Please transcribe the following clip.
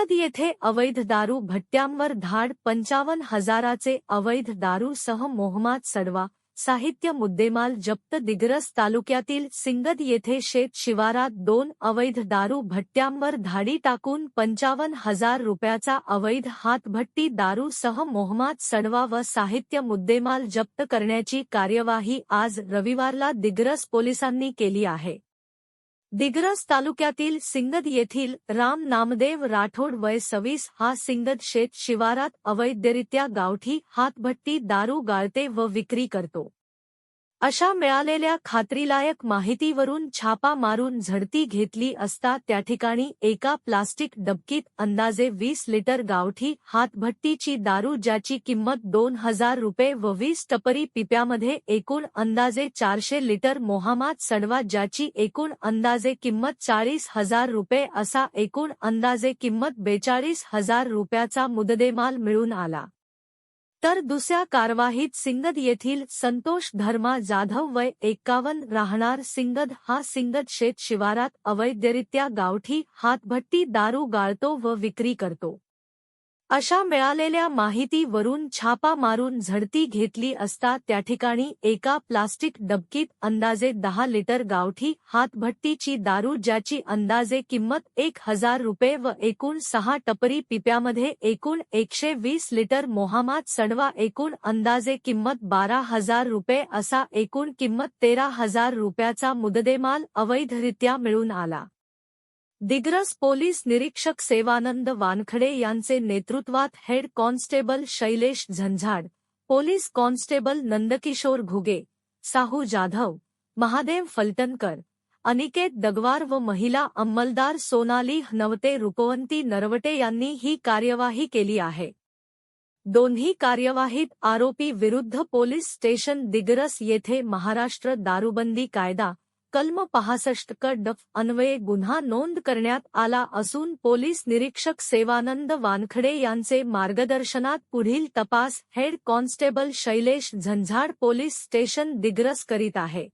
सिंगद येथे अवैध दारू भट्ट्यांवर धाड पंचावन्न हजाराचे अवैध दारूसह मोहमात सडवा साहित्य मुद्देमाल जप्त दिग्रस तालुक्यातील सिंगद येथे शेत शिवारात दोन अवैध दारू भट्ट्यांवर धाडी टाकून पंचावन्न हजार रुपयाचा अवैध हातभट्टी दारूसह मोहमात सडवा व साहित्य मुद्देमाल जप्त करण्याची कार्यवाही आज रविवारला दिग्रस पोलिसांनी केली आहे. दिग्रस तालुक्यातील सिंगद येथील राम नामदेव राठोड वय सव्वीस हा सिंगद शेत शिवारात अवैधरित्या गावठी हातभट्टी दारू गाळते व विक्री करतो. अशा मिळालेल्या खात्रीलायक माहितीवरून छापा मारून झडती घेतली असता त्या ठिकाणी एका प्लास्टिक डबकीत अंदाजे वीस लिटर गावठी हातभट्टीची दारू ज्याची किंमत दोन हजार रुपये व वीस टपरी पिप्यामध्ये एकूण अंदाजे चारशे लिटर मोहामात सडवा ज्याची एकूण अंदाजे किंमत चाळीस हजार रुपये असा एकूण अंदाजे किंमत बेचाळीस हजार रुपयाचा मुददेमाल मिळून आला. तर दुसऱ्या कारवाहीत सिंगद येथील संतोष धर्मा जाधव वय एक्कावन्न राहणार सिंगद. हा सिंगद शेत शिवारात अवैधरित्या गावठी हातभट्टी दारू गाळतो व विक्री करतो. अशा मिळालेल्या माहितीवरून छापा मारून झडती घेतली असता त्या ठिकाणी एका प्लास्टिक डबकीत अंदाजे दहा लिटर गावठी हातभट्टीची दारू ज्याची अंदाजे किंमत एक हजार रुपये व एकूण सहा टपरी पिप्यामध्ये एकूण एकशे वीस लिटर मोहामात सडवा एकूण अंदाजे किंमत बारा हजार रुपये असा एकूण किंमत तेरा हजार रुपयाचा मुददेमाल अवैधरित्या मिळून आला. दिग्रस पोलीस निरीक्षक सेवानंद वानखडे यांचे नेतृत्वात head constable Shailesh Zanzad, police constable Nandkishor Ghuge, Sahu Jadhav, Mahadev Phaltankar, Aniket Dagwar व महिला अंमलदार सोनाली नवते रुपवंती नरवटे यांनी ही कार्यवाही केली आहे. दोन्ही कार्यवाहीत आरोपी विरुद्ध पोलीस स्टेशन दिग्रस येथे महाराष्ट्र दारूबंदी कायदा कलम पहासष्ट क अन्वये गुन्हा नोंद करण्यात आला असून पोलीस निरीक्षक सेवानंद वानखडे यांचे मार्गदर्शनात पुढील तपास head constable Shailesh Zanzad police station Digras करीत आहे.